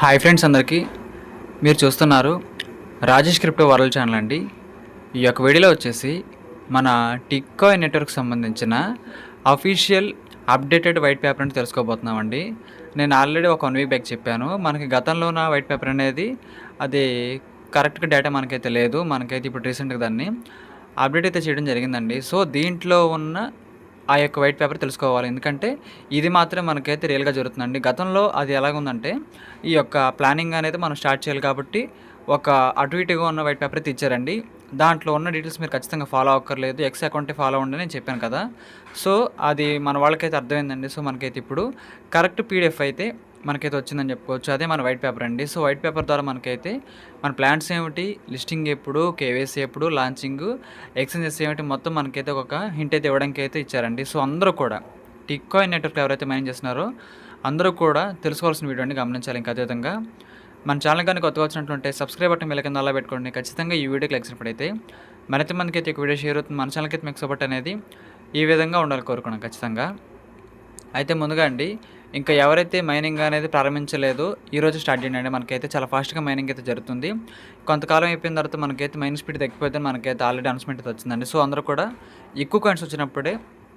Hi friends అందరికీ. మీరు చూస్తున్నారు రాజేష్ క్రిప్టో వరల్డ్ ఛానల్ అండి. ఈ యొక్క వీడియోలో వచ్చేసి మన టిక్కాయ్ నెట్వర్క్ సంబంధించిన అఫీషియల్ అప్డేటెడ్ వైట్ పేపర్ అని తెలుసుకోబోతున్నామండి. నేను ఆల్రెడీ ఒక వన్ వీక్ బ్యాక్ చెప్పాను. మనకి గతంలో ఉన్న వైట్ పేపర్ అనేది అది కరెక్ట్గా డేటా మనకైతే లేదు. మనకైతే ఇప్పుడు రీసెంట్గా దాన్ని అప్డేట్ అయితే చేయడం జరిగిందండి. సో దీంట్లో ఉన్న ఆ యొక్క వైట్ పేపర్ తెలుసుకోవాలి. ఎందుకంటే ఇది మాత్రం మనకైతే రియల్గా జరుగుతుందండి. గతంలో అది ఎలాగుందంటే ఈ యొక్క ప్లానింగ్ అనేది మనం స్టార్ట్ చేయాలి కాబట్టి ఒక అటు ఇటుగా ఉన్న వైట్ పేపర్ తెచ్చారండి. దాంట్లో ఉన్న డీటెయిల్స్ మీరు ఖచ్చితంగా ఫాలో అవ్వక్కర్లేదు. ఎక్స్ అకౌంటే ఫాలో అవ్వండి నేను చెప్పాను కదా. సో అది మన వాళ్ళకైతే అర్థమైందండి. సో మనకైతే ఇప్పుడు కరెక్ట్ పీడిఎఫ్ అయితే మనకైతే వచ్చిందని చెప్పుకోవచ్చు. అదే మన వైట్ పేపర్ అండి. సో వైట్ పేపర్ ద్వారా మనకైతే మన ప్లాన్స్ ఏమిటి? లిస్టింగ్ ఎప్పుడు? కేవైసీ ఎప్పుడు? లాంచింగ్? ఎక్స్చేంజెస్ ఏమిటి? మొత్తం మనకైతే ఒక హింట్ అయితే ఇవ్వడానికి అయితే ఇచ్చారండి. సో అందరూ కూడా టిక్కాయిన్ నెట్వర్క్ ఎవరైతే మేనేజ్ చేస్తున్నారో అందరూ కూడా తెలుసుకోవాల్సిన వీడియో అండి. గమనించాలి ఇంకా అదేవిధంగా. మన ఛానల్ కానీ కొత్తగా వచ్చినట్లుంటే సబ్స్క్రైబ్ బటన్ మీద కింద అలా పెట్టుకోండి. ఖచ్చితంగా ఈ వీడియోకి లైక్ అయితే మరింత మందికి అయితే ఒక వీడియో షేర్ అవుతుంది. మన ఛానల్కి అయితే మీకు సపోర్ట్ అనేది ఈ విధంగా ఉండాలి కోరుకున్నాను ఖచ్చితంగా. అయితే ముందుగా అండి ఇంకా ఎవరైతే మైనింగ్ అనేది ప్రారంభించలేదో ఈరోజు స్టార్ట్ చేయండి. మనకైతే చాలా ఫాస్ట్గా మైనింగ్ అయితే జరుగుతుంది. కొంతకాలం అయిపోయిన తర్వాత మనకైతే మైనింగ్ స్పీడ్ తగ్గిపోతే మనకైతే ఆల్రెడీ అనౌన్స్మెంట్ అయితే వచ్చిందండి. సో అందరూ కూడా ఎక్కువ కాయిన్స్ వచ్చినప్పుడే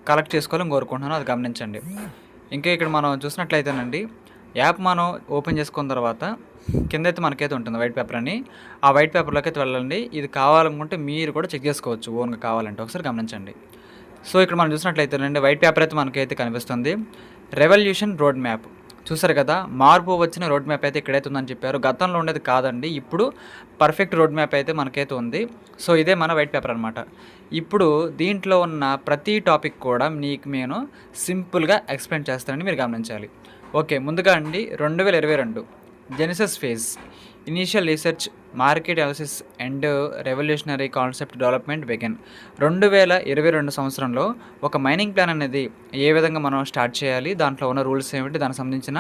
కలెక్ట్ చేసుకోవాలని కోరుకుంటున్నాను. అది గమనించండి. ఇంకా ఇక్కడ మనం చూసినట్లయితేనండి యాప్ మనం ఓపెన్ చేసుకున్న తర్వాత కింద అయితే మనకైతే ఉంటుంది వైట్ పేపర్ అని. ఆ వైట్ పేపర్లోకి అయితే వెళ్ళండి. ఇది కావాలనుకుంటే మీరు కూడా చెక్ చేసుకోవచ్చు. ఓన్గా కావాలంటే. ఒకసారి గమనించండి. సో ఇక్కడ మనం చూసినట్లయితే అండి వైట్ పేపర్ అయితే మనకైతే కనిపిస్తుంది. రెవల్యూషన్ రోడ్ మ్యాప్ చూసారు కదా మార్పు వచ్చిన రోడ్ మ్యాప్ అయితే ఇక్కడైతే ఉందని చెప్పారు. గతంలో ఉండేది కాదండి ఇప్పుడు పర్ఫెక్ట్ రోడ్ మ్యాప్ అయితే మనకైతే ఉంది. సో ఇదే మన వైట్ పేపర్ అనమాట ఇప్పుడు దీంట్లో ఉన్న ప్రతి టాపిక్ కూడా మీకు నేను సింపుల్గా ఎక్స్ప్లెయిన్ చేస్తానని మీరు గమనించాలి. ఓకే ముందుగా అండి రెండు వేల ఇరవై రెండు genesis phase initial research market analysis and revolutionary concept development begin రెండు వేల ఇరవై రెండు సంవత్సరంలో ఒక మైనింగ్ ప్లాన్ అనేది ఏ విధంగా మనం స్టార్ట్ చేయాలి దాంట్లో ఉన్న రూల్స్ ఏమిటి దానికి సంబంధించిన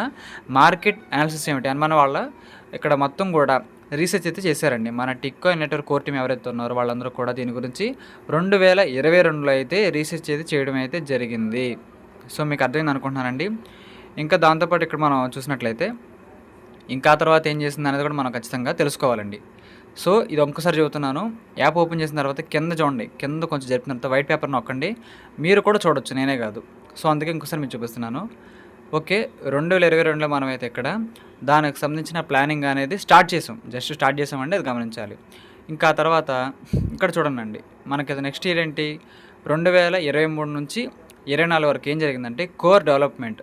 మార్కెట్ అనాలిసిస్ ఏమిటి అని మన వాళ్ళ ఇక్కడ మొత్తం కూడా రీసెర్చ్ అయితే చేశారండి. మన టిక్కో నెట్వర్క్ కోర్ టీం ఎవరైతే ఉన్నారో వాళ్ళందరూ కూడా దీని గురించి రెండు వేల ఇరవై రెండులో అయితే రీసెర్చ్ అయితే చేయడం అయితే జరిగింది. సో మీకు అర్థమైంది అనుకుంటున్నానండి. ఇంకా దాంతోపాటు ఇక్కడ మనం చూసినట్లయితే ఇంకా తర్వాత ఏం చేసింది అనేది కూడా మనం ఖచ్చితంగా తెలుసుకోవాలండి. సో ఇది ఒక్కసారి చెబుతున్నాను. యాప్ ఓపెన్ చేసిన తర్వాత కింద చూడండి. కింద కొంచెం జరిపిన తర్వాత వైట్ పేపర్ నొక్కండి. మీరు కూడా చూడొచ్చు. నేనే కాదు. సో అందుకే ఇంకోసారి మీకు చూపిస్తున్నాను. ఓకే. రెండు వేల ఇరవై రెండులో మనం అయితే ఇక్కడ దానికి సంబంధించిన ప్లానింగ్ అనేది స్టార్ట్ చేసాం. జస్ట్ స్టార్ట్ చేసామండి. అది గమనించాలి. ఇంకా తర్వాత ఇక్కడ చూడండి మనకి అది నెక్స్ట్ ఇయర్ ఏంటి? రెండు వేల ఇరవై మూడు నుంచి ఇరవై నాలుగు వరకు ఏం జరిగిందంటే కోర్ డెవలప్మెంట్.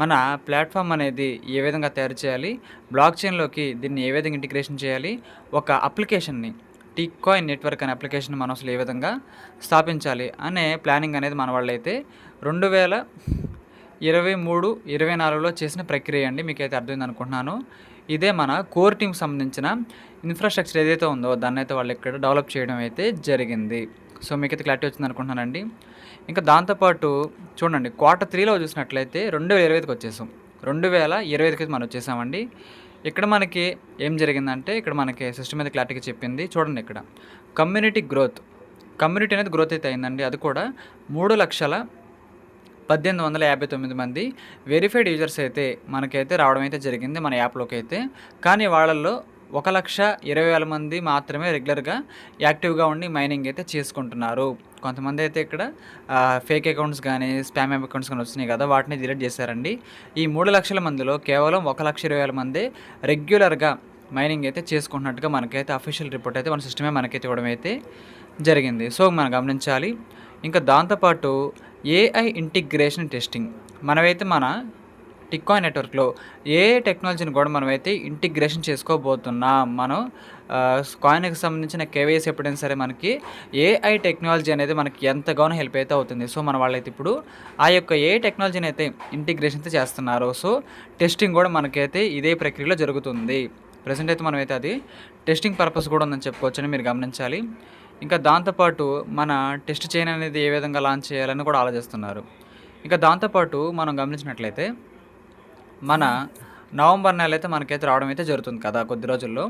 మన ప్లాట్ఫామ్ అనేది ఏ విధంగా తయారు చేయాలి బ్లాక్ చైన్లోకి దీన్ని ఏ విధంగా ఇంటిగ్రేషన్ చేయాలి ఒక అప్లికేషన్ని టీకాయిన్ నెట్వర్క్ అనే అప్లికేషన్ మనం అసలు ఏ విధంగా స్థాపించాలి అనే ప్లానింగ్ అనేది మన వాళ్ళైతే రెండు వేల ఇరవై మూడు ఇరవై నాలుగులో చేసిన ప్రక్రియ అండి. మీకైతే అర్థమైంది అనుకుంటున్నాను. ఇదే మన కోర్ టీంకి సంబంధించిన ఇన్ఫ్రాస్ట్రక్చర్ ఏదైతే ఉందో దాన్ని అయితే వాళ్ళు ఇక్కడ డెవలప్ చేయడం అయితే జరిగింది. సో మీకైతే క్లారిటీ వచ్చింది అనుకుంటున్నానండి. ఇంకా దాంతోపాటు చూడండి క్వార్టర్ త్రీలో చూసినట్లయితే రెండు వేల ఇరవై ఐదుకి వచ్చేసాం. రెండు వేల ఇరవై ఐదుకి మనం వచ్చేసామండి. ఇక్కడ మనకి ఏం జరిగిందంటే ఇక్కడ మనకి సిస్టమ్ మీద క్లారిటీగా చెప్పింది చూడండి ఇక్కడ. కమ్యూనిటీ గ్రోత్ కమ్యూనిటీ అనేది గ్రోత్ అయితే అయిందండి. అది కూడా మూడు లక్షల పద్దెనిమిది వందల యాభై తొమ్మిది మంది వెరిఫైడ్ యూజర్స్ అయితే మనకైతే రావడం అయితే జరిగింది మన యాప్లోకి అయితే. కానీ వాళ్ళల్లో ఒక లక్ష ఇరవై వేల మంది మాత్రమే రెగ్యులర్గా యాక్టివ్గా ఉండి మైనింగ్ అయితే చేసుకుంటున్నారు. కొంతమంది అయితే ఇక్కడ ఫేక్ అకౌంట్స్ కానీ స్పామ్ అకౌంట్స్ కానీ వచ్చినాయి కదా వాటిని డిలీట్ చేశారండి. ఈ మూడు లక్షల మందిలో కేవలం ఒక లక్ష ఇరవై వేల మంది రెగ్యులర్గా మైనింగ్ అయితే చేసుకుంటున్నట్టుగా మనకైతే అఫీషియల్ రిపోర్ట్ అయితే మన సిస్టమే మనకైతే ఇవ్వడం అయితే జరిగింది. సో మనం గమనించాలి. ఇంకా దాంతోపాటు ఏఐ ఇంటిగ్రేషన్ టెస్టింగ్ మనమైతే మన టిక్కాయ్ నెట్వర్క్లో ఏ టెక్నాలజీని కూడా మనమైతే ఇంటిగ్రేషన్ చేసుకోబోతున్నాం. మనం కాయిన్కి సంబంధించిన కేవైసీ ఎప్పుడైనా సరే మనకి ఏఐ టెక్నాలజీ అనేది మనకి ఎంతగానో హెల్ప్ అయితే అవుతుంది. సో మన వాళ్ళైతే ఇప్పుడు ఆ యొక్క ఏ టెక్నాలజీని అయితే ఇంటిగ్రేషన్ అయితే చేస్తున్నారు సో టెస్టింగ్ కూడా మనకైతే ఇదే ప్రక్రియలో జరుగుతుంది. ప్రజెంట్ అయితే మనమైతే అది టెస్టింగ్ పర్పస్ కూడా ఉందని చెప్పుకోవచ్చని మీరు గమనించాలి. ఇంకా దాంతోపాటు మన టెస్ట్ చైన్ అనేది ఏ విధంగా లాంచ్ చేయాలని కూడా ఆలోచిస్తున్నారు. ఇంకా దాంతోపాటు మనం గమనించినట్లయితే మన నవంబర్ నెల అయితే మనకైతే రావడం అయితే జరుగుతుంది కదా కొద్ది రోజుల్లో.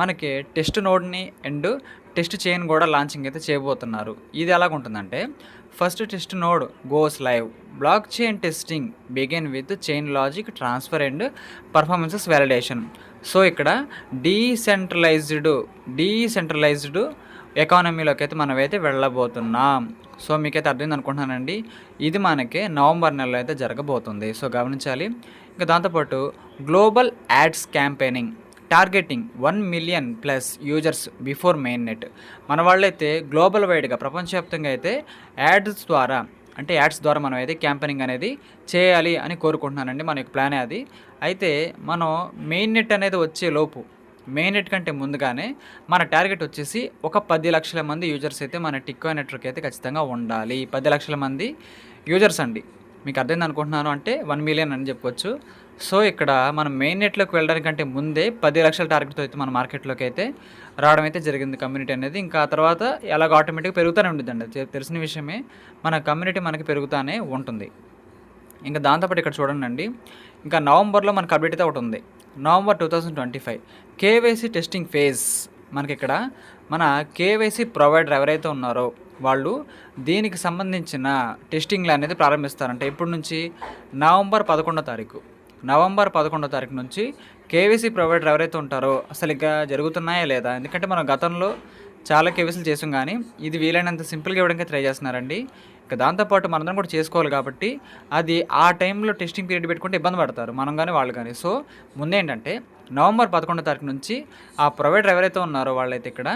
మనకి టెస్ట్ నోడ్ని అండ్ టెస్ట్ చైన్ కూడా లాంచింగ్ అయితే చేయబోతున్నారు. ఇది ఎలాగుంటుందంటే first test node goes live. Blockchain testing begin with chain logic transfer and performances validation. So ఇక్కడ డీసెంట్రలైజ్డ్ డీసెంట్రలైజ్డ్ ఎకానమీలోకి అయితే మనమైతే వెళ్ళబోతున్నాం. సో మీకైతే అర్థమైంది అనుకుంటున్నానండి ఇది మనకి నవంబర్ నెలలో అయితే జరగబోతుంది. సో గమనించాలి. ఇంకా దాంతోపాటు global ads campaigning targeting one million plus users before mainnet మన వాళ్ళైతే గ్లోబల్ వైడ్గా ప్రపంచవ్యాప్తంగా అయితే యాడ్స్ ద్వారా అంటే యాడ్స్ ద్వారా మనం అయితే క్యాంపెయినింగ్ అనేది చేయాలి అని కోరుకుంటున్నానండి. మన యొక్క ప్లానే అది. అయితే మనం మెయిన్ నెట్ అనేది వచ్చే లోపు మెయిన్ నెట్ కంటే ముందుగానే మన టార్గెట్ వచ్చేసి ఒక పది లక్షల మంది యూజర్స్ అయితే మన టిక్కో నెట్వర్క్ అయితే ఖచ్చితంగా ఉండాలి. పది లక్షల మంది యూజర్స్ అండి. మీకు అర్థమైంది అనుకుంటున్నాను అంటే వన్ మిలియన్ అని చెప్పొచ్చు సో ఇక్కడ మనం మెయిన్ నెట్లోకి వెళ్ళడానికంటే ముందే పది లక్షల టార్గెట్తో అయితే మన మార్కెట్లోకి అయితే రావడం అయితే జరిగింది కమ్యూనిటీ అనేది. ఇంకా తర్వాత ఎలాగ ఆటోమేటిక్గా పెరుగుతూనే ఉంటుందండి తెలిసిన విషయమే మన కమ్యూనిటీ మనకి పెరుగుతూనే ఉంటుంది. ఇంకా దాంతోపాటు ఇక్కడ చూడండి అండి. ఇంకా నవంబర్లో మనకు అప్డేట్ అయితే ఒకటి ఉంది. November two thousand twenty five KYC testing phase మనకి ఇక్కడ మన కేవైసీ ప్రొవైడర్ ఎవరైతే ఉన్నారో వాళ్ళు దీనికి సంబంధించిన టెస్టింగ్లు అనేది ప్రారంభిస్తారంటే ఇప్పటి నుంచి నవంబర్ పదకొండో తారీఖు. నవంబర్ పదకొండో తారీఖు నుంచి కేవీసీ ప్రొవైడర్ ఎవరైతే ఉంటారో అసలు ఇంకా జరుగుతున్నాయా లేదా? ఎందుకంటే మనం గతంలో చాలా కేవీసీలు చేసాం కానీ ఇది వీలైనంత సింపుల్గా ఇవ్వడానికి ట్రై చేస్తున్నారండి. ఇక దాంతోపాటు మనందరం కూడా చేసుకోవాలి కాబట్టి అది ఆ టైంలో టెస్టింగ్ పీరియడ్ పెట్టుకుంటే ఇబ్బంది పడతారు. మనం కానీ వాళ్ళు కానీ. సో ముందేంటంటే నవంబర్ పదకొండో తారీఖు నుంచి ఆ ప్రొవైడర్ ఎవరైతే ఉన్నారో వాళ్ళైతే ఇక్కడ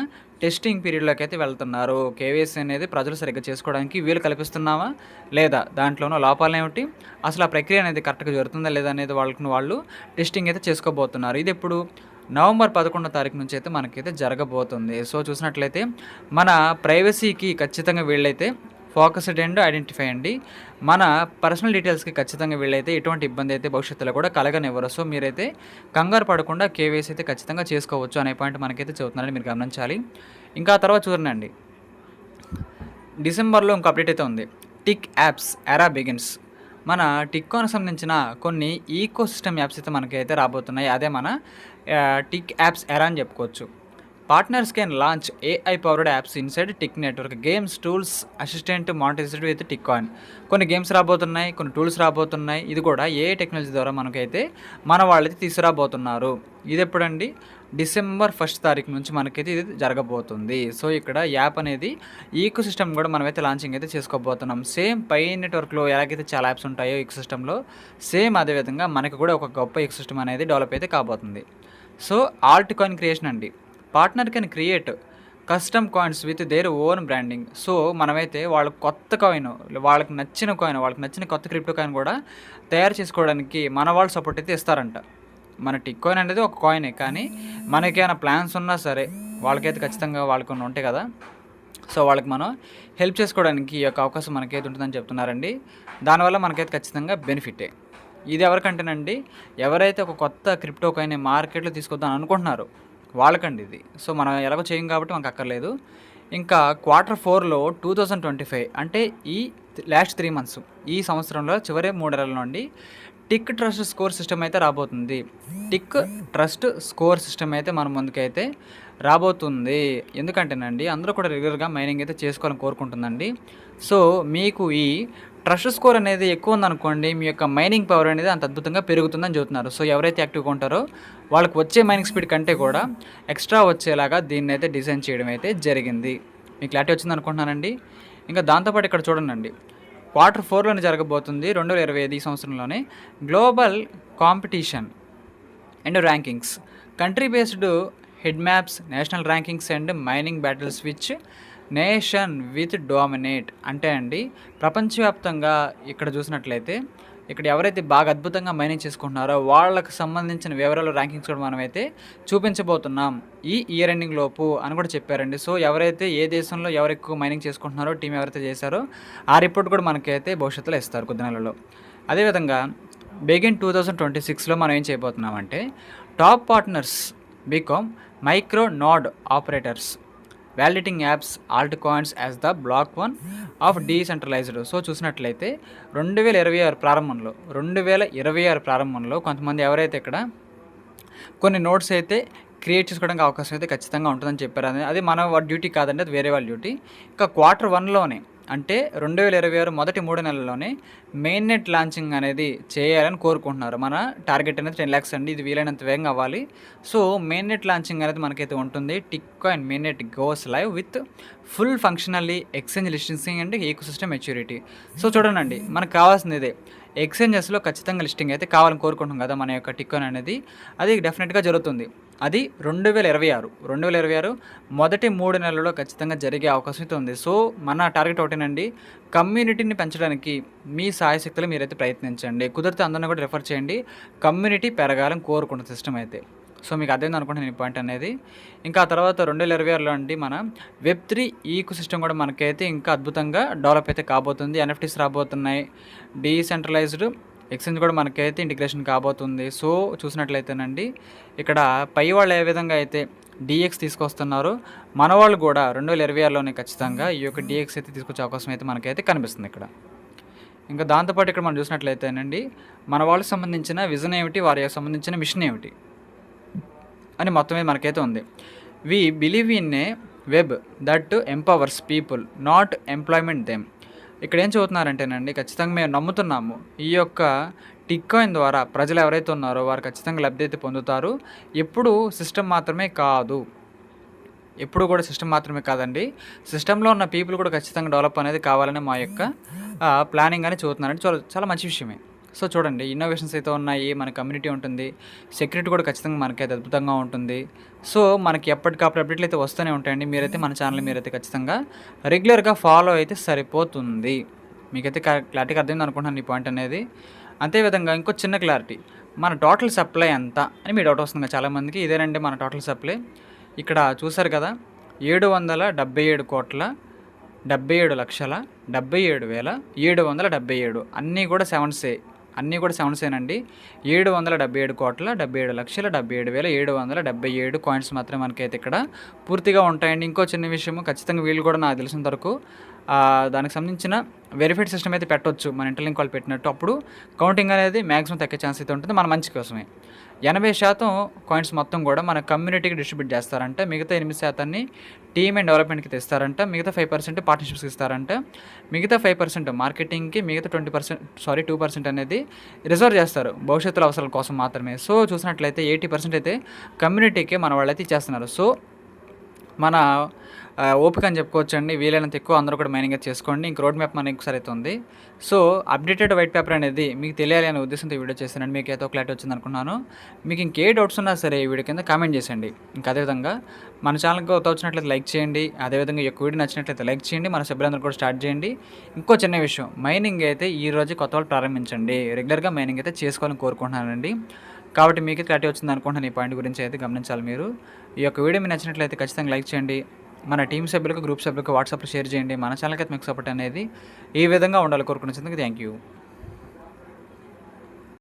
టెస్టింగ్ పీరియడ్లోకి అయితే వెళ్తున్నారు. కేవీఎస్ అనేది ప్రజలు సరిగ్గా చేసుకోవడానికి వీలు కల్పిస్తున్నామా లేదా దాంట్లోనూ లోపాలు ఏమిటి? అసలు ఆ ప్రక్రియ అనేది కరెక్ట్గా జరుగుతుందా లేదా అనేది వాళ్ళకు వాళ్ళు టెస్టింగ్ అయితే చేసుకోబోతున్నారు. ఇది ఎప్పుడు? నవంబర్ పదకొండో తారీఖు నుంచి అయితే మనకైతే జరగబోతుంది. సో చూసినట్లయితే మన ప్రైవసీకి ఖచ్చితంగా వీళ్ళైతే ఫోకస్డ్ అండ్ ఐడెంటిఫై అండి. మన పర్సనల్ డీటెయిల్స్కి ఖచ్చితంగా వీళ్ళైతే ఎటువంటి ఇబ్బంది అయితే భవిష్యత్తులో కూడా కలగనివ్వరు. సో మీరైతే కంగారు పడకుండా కేవైసీ అయితే ఖచ్చితంగా చేసుకోవచ్చు అనే పాయింట్ మనకైతే చెబుతున్నారని మీరు గమనించాలి. ఇంకా ఆ తర్వాత చూడండి డిసెంబర్లో ఇంకో అప్డేట్ అయితే ఉంది. Tick apps era begins. మన టిక్కోకి సంబంధించిన కొన్ని ఈకో సిస్టమ్ యాప్స్ అయితే మనకైతే రాబోతున్నాయి. అదే మన టిక్ యాప్స్ ఎరా అని చెప్పుకోవచ్చు. Partners can launch AI powered apps inside Tick network games tools assistant monetized with Tick coin కొన్ని గేమ్స్ రాబోతున్నాయి కొన్ని టూల్స్ రాబోతున్నాయి. ఇది కూడా ఏ టెక్నాలజీ ద్వారా మనకైతే మన వాళ్ళైతే తీసుకురాబోతున్నారు. ఇది ఎప్పుడండి? డిసెంబర్ ఫస్ట్ తారీఖు నుంచి మనకైతే ఇది జరగబోతుంది. సో ఇక్కడ యాప్ అనేది ఈకో సిస్టమ్ కూడా మనమైతే లాంచింగ్ అయితే చేసుకోబోతున్నాం. సేమ్ పై నెట్వర్క్లో ఎలాగైతే చాలా యాప్స్ ఉంటాయో ఈకో సిస్టంలో సేమ్ అదేవిధంగా మనకి కూడా ఒక గొప్ప ఈకో సిస్టమ్ అనేది డెవలప్ అయితే కాబోతుంది. సో ఆల్ట్ కాయిన్ క్రియేషన్ అండి. Partner can create custom coins with their own branding so మనమైతే వాళ్ళ కొత్త కాయిన్ వాళ్ళకి నచ్చిన కాయిన్ వాళ్ళకి నచ్చిన కొత్త క్రిప్టో కాయిన్ కూడా తయారు చేసుకోవడానికి మన వాళ్ళు సపోర్ట్ అయితే ఇస్తారంట. మన టిక్ కాయిన్ అనేది ఒక కాయినే కానీ మనకేమైనా ప్లాన్స్ ఉన్నా సరే వాళ్ళకైతే ఖచ్చితంగా వాళ్ళకు కొన్ని ఉంటాయి కదా. సో వాళ్ళకి మనం హెల్ప్ చేసుకోవడానికి ఈ యొక్క అవకాశం మనకైతే ఉంటుందని చెప్తున్నారండి. దానివల్ల మనకైతే ఖచ్చితంగా బెనిఫిటే ఇది ఎవరికంటేనండి ఎవరైతే ఒక కొత్త క్రిప్టో కాయిన్ మార్కెట్లో తీసుకొద్దాం అనుకుంటున్నారు వాళ్ళకండి ఇది. సో మనం ఎలాగో చేయం కాబట్టి మనకు అక్కర్లేదు. ఇంకా క్వార్టర్ ఫోర్లో టూ థౌజండ్ ట్వంటీ ఫైవ్ అంటే ఈ లాస్ట్ త్రీ మంత్స్ ఈ సంవత్సరంలో చివరి మూడేళ్ళ నుండి టిక్ ట్రస్ట్ స్కోర్ సిస్టమ్ అయితే రాబోతుంది. టిక్ ట్రస్ట్ స్కోర్ సిస్టమ్ అయితే మన ముందుకైతే రాబోతుంది. ఎందుకంటేనండి అందరూ కూడా రెగ్యులర్గా మైనింగ్ అయితే చేసుకోవాలని కోరుకుంటుందండి. సో మీకు ఈ ట్రస్ట్ స్కోర్ అనేది ఎక్కువ ఉందనుకోండి మీ యొక్క మైనింగ్ పవర్ అనేది అంత అద్భుతంగా పెరుగుతుందని చెబుతున్నారు. సో ఎవరైతే యాక్టివ్గా ఉంటారో వాళ్ళకి వచ్చే మైనింగ్ స్పీడ్ కంటే కూడా ఎక్స్ట్రా వచ్చేలాగా దీన్ని అయితే డిజైన్ చేయడం అయితే జరిగింది. మీకు క్లారిటీ వచ్చింది అనుకుంటున్నానండి? ఇంకా దాంతోపాటు ఇక్కడ చూడండి క్వార్టర్ ఫోర్లోనే జరగబోతుంది రెండు వేల ఇరవై ఐదు ఈ సంవత్సరంలోనే. Global competition and rankings. Country based heat maps national rankings and mining battles which nation with dominate అంటే అండి ప్రపంచవ్యాప్తంగా ఇక్కడ చూసినట్లయితే ఇక్కడ ఎవరైతే బాగా అద్భుతంగా మైనింగ్ చేసుకుంటున్నారో వాళ్ళకు సంబంధించిన వివరాలు ర్యాంకింగ్స్ కూడా మనమైతే చూపించబోతున్నాం ఈ ఇయర్ ఎండింగ్ లోపు అని కూడా చెప్పారండి. సో ఎవరైతే ఏ దేశంలో ఎవరు ఎక్కువ మైనింగ్ చేసుకుంటున్నారో టీం ఎవరైతే చేశారో ఆ రిపోర్ట్ కూడా మనకైతే భవిష్యత్తులో ఇస్తారు కొద్ది నెలలో అదేవిధంగా బిగిన్ టూ థౌజండ్ ట్వంటీ సిక్స్లో మనం ఏం చేయబోతున్నామంటే top partners become micro node operators validating apps altcoins as the block one of decentralized so చూసినట్లయితే రెండు వేల ఇరవై ఆరు ప్రారంభంలో రెండు వేల ఇరవై ఆరు ప్రారంభంలో కొంతమంది ఎవరైతే ఇక్కడ కొన్ని నోట్స్ అయితే క్రియేట్ చేసుకోవడానికి అవకాశం అయితే ఖచ్చితంగా ఉంటుందని చెప్పారు. అది అది మన డ్యూటీ కాదండి అది వేరే వాళ్ళ డ్యూటీ. ఇంకా క్వార్టర్ వన్లోనే అంటే రెండు వేల ఇరవై ఆరు మొదటి మూడు నెలల్లోనే మెయిన్ నెట్ లాంచింగ్ అనేది చేయాలని కోరుకుంటున్నారు. మన టార్గెట్ అనేది టెన్ ల్యాక్స్ అండి. ఇది వీలైనంత వేగంగా అవ్వాలి. సో మెయిన్ నెట్ లాంచింగ్ అనేది మనకైతే ఉంటుంది. Tick and mainnet goes live with full functionally exchange listing and ecosystem maturity. So చూడండి మనకు కావాల్సింది ఇదే. ఎక్స్చేంజెస్లో ఖచ్చితంగా లిస్టింగ్ అయితే కావాలని కోరుకుంటున్నాం కదా మన యొక్క టిక్కోన్ అనేది. అది డెఫినెట్గా జరుగుతుంది. అది రెండు వేల ఇరవై ఆరు. రెండు వేల ఇరవై ఆరు మొదటి మూడు నెలల్లో ఖచ్చితంగా జరిగే అవకాశం అయితే ఉంది. సో మన టార్గెట్ ఒకటేనండి కమ్యూనిటీని పెంచడానికి మీ సాయశక్తులు మీరైతే ప్రయత్నించండి. కుదిరితే అందరిని కూడా రిఫర్ చేయండి. కమ్యూనిటీ పెరగాలని కోరుకున్న సిస్టమ్ అయితే. సో మీకు అర్థం అనుకుంటున్నాను ఈ పాయింట్ అనేది. ఇంకా ఆ తర్వాత రెండు వేల ఇరవై ఆరులో అండి మన వెబ్ త్రీ ఈకో సిస్టమ్ కూడా మనకైతే ఇంకా అద్భుతంగా డెవలప్ అయితే కాబోతుంది. ఎన్ఎఫ్టీస్ రాబోతున్నాయి. డీసెంట్రలైజ్డ్ ఎక్స్చేంజ్ కూడా మనకైతే ఇంటిగ్రేషన్ కాబోతుంది. సో చూసినట్లయితేనండి ఇక్కడ పై వాళ్ళు ఏ విధంగా అయితే డిఎక్స్ తీసుకొస్తున్నారో మన వాళ్ళు కూడా రెండు వేల ఇరవై ఆరులోనే ఖచ్చితంగా ఈ యొక్క డిఎక్స్ అయితే తీసుకొచ్చే అవకాశం అయితే మనకైతే కనిపిస్తుంది ఇక్కడ. ఇంకా దాంతోపాటు ఇక్కడ మనం చూసినట్లయితేనండి మన వాళ్ళకి సంబంధించిన విజన్ ఏమిటి వారి సంబంధించిన మిషన్ ఏమిటి అని మొత్తం మీద మనకైతే ఉంది. We believe in a web that empowers people not employment them ఇక్కడ ఏం చదువుతున్నారంటేనండి ఖచ్చితంగా మేము నమ్ముతున్నాము. ఈ యొక్క టిక్కాయిన్ ద్వారా ప్రజలు ఎవరైతే ఉన్నారో వారు ఖచ్చితంగా లబ్ధి అయితే పొందుతారు. ఎప్పుడు సిస్టమ్ మాత్రమే కాదు. ఎప్పుడు కూడా సిస్టమ్ మాత్రమే కాదండి. సిస్టంలో ఉన్న పీపుల్ కూడా ఖచ్చితంగా డెవలప్ అనేది కావాలని మా యొక్క ప్లానింగ్ అని చదువుతున్నారండి. చాలా చాలా మంచి విషయమే. సో చూడండి ఇన్నోవేషన్స్ అయితే ఉన్నాయి మన కమ్యూనిటీ ఉంటుంది సెక్యూరిటీ కూడా ఖచ్చితంగా మనకైతే అద్భుతంగా ఉంటుంది. సో మనకి ఎప్పటికప్పుడు అప్డేట్లు అయితే వస్తూనే ఉంటాయండి. మీరైతే మన ఛానల్ మీరైతే ఖచ్చితంగా రెగ్యులర్గా ఫాలో అయితే సరిపోతుంది. మీకైతే క్లారిటీగా అర్థమైంది అనుకుంటున్నాను ఈ పాయింట్ అనేది. అంతేవిధంగా ఇంకో చిన్న క్లారిటీ మన టోటల్ సప్లై ఎంత అని మీ డౌట్ వస్తుంది చాలామందికి. ఇదేనండి మన టోటల్ సప్లై ఇక్కడ చూసారు కదా ఏడు వందల డెబ్బై ఏడు కోట్ల డెబ్బై ఏడు లక్షల డెబ్బై ఏడు వేల ఏడు వందల డెబ్బై ఏడు. అన్నీ కూడా సెవెన్సే అన్నీ కూడా సెవెన్సేనండి ఏడు వందల డెబ్బై ఏడు కోట్ల డెబ్బై ఏడు లక్షల డెబ్బై ఏడు వేల ఏడు వందల డెబ్బై ఏడు కాయిన్స్ మాత్రమే మనకైతే ఇక్కడ పూర్తిగా ఉంటాయండి. ఇంకో చిన్న విషయము ఖచ్చితంగా వీళ్ళు కూడా నాకు తెలిసినంత వరకు దానికి సంబంధించిన వెరిఫైడ్ సిస్టమ్ అయితే పెట్టొచ్చు మన ఇంటర్లింక్ వాళ్ళు పెట్టినట్టు. అప్పుడు కౌంటింగ్ అనేది మ్యాక్సిమం తగ్గే ఛాన్స్ అయితే ఉంటుంది మన మంచి కోసమే. ఎనభై శాతం కాయిన్స్ మొత్తం కూడా మన కమ్యూనిటీకి డిస్ట్రిబ్యూట్ చేస్తారంట మిగతా ఎనిమిది శాతాన్ని టీమ్ అండ్ డెవలప్మెంట్కి తెస్తారంట మిగతా ఫైవ్ పర్సెంట్ పార్ట్నర్షిప్స్కి ఇస్తారంట మిగతా ఫైవ్ పర్సెంట్ మార్కెటింగ్కి మిగతా twenty percent sorry two percent అనేది రిజర్వ్ చేస్తారు భవిష్యత్తులో అవసరాల కోసం మాత్రమే. సో చూసినట్లయితే ఎయిటీ పర్సెంట్ అయితే కమ్యూనిటీకి మన వాళ్ళైతే ఇచ్చేస్తున్నారు. సో మన ఓపిక అని చెప్పుకోవచ్చండి. వీలైనంత ఎక్కువ అందరూ కూడా మైనింగ్ అయితే చేసుకోండి. ఇంక రోడ్ మ్యాప్ మనకి ఒకసారి అయితే ఉంది సో అప్డేటెడ్ వైట్ పేపర్ అనేది మీకు తెలియాలి అనే ఉద్దేశంతో ఈ వీడియో చేశానండి. మీకు ఏదో క్లారిటీ వచ్చింది అనుకున్నాను. మీకు ఇంకే డౌట్స్ ఉన్నా సరే ఈ వీడియో కింద కామెంట్ చేసేయండి. ఇంకా అదేవిధంగా మన ఛానల్కి కొత్త వచ్చినట్లయితే లైక్ చేయండి. అదేవిధంగా ఈ వీడియో నచ్చినట్లయితే లైక్ చేయండి. మన సభ్యులందరూ కూడా స్టార్ట్ చేయండి. ఇంకో చిన్న విషయం మైనింగ్ అయితే ఈ రోజు కొత్త వాళ్ళు ప్రారంభించండి. రెగ్యులర్గా మైనింగ్ అయితే చేసుకోవాలని కోరుకుంటున్నానండి. కాబట్టి మీకు క్లారిటీ వచ్చింది అనుకుంటున్నాను ఈ పాయింట్ గురించి అయితే గమనించాలి మీరు. ఈ యొక్క వీడియో మీకు నచ్చినట్లయితే ఖచ్చితంగా లైక్ చేయండి. మన టీం సభ్యులకు గ్రూప్ సభ్యులకు వాట్సాప్లో షేర్ చేయండి. మన ఛానల్కి అయితే మీకు సపోర్ట్ అనేది ఈ విధంగా ఉండాలి కోరుకునేందుకు థ్యాంక్ యూ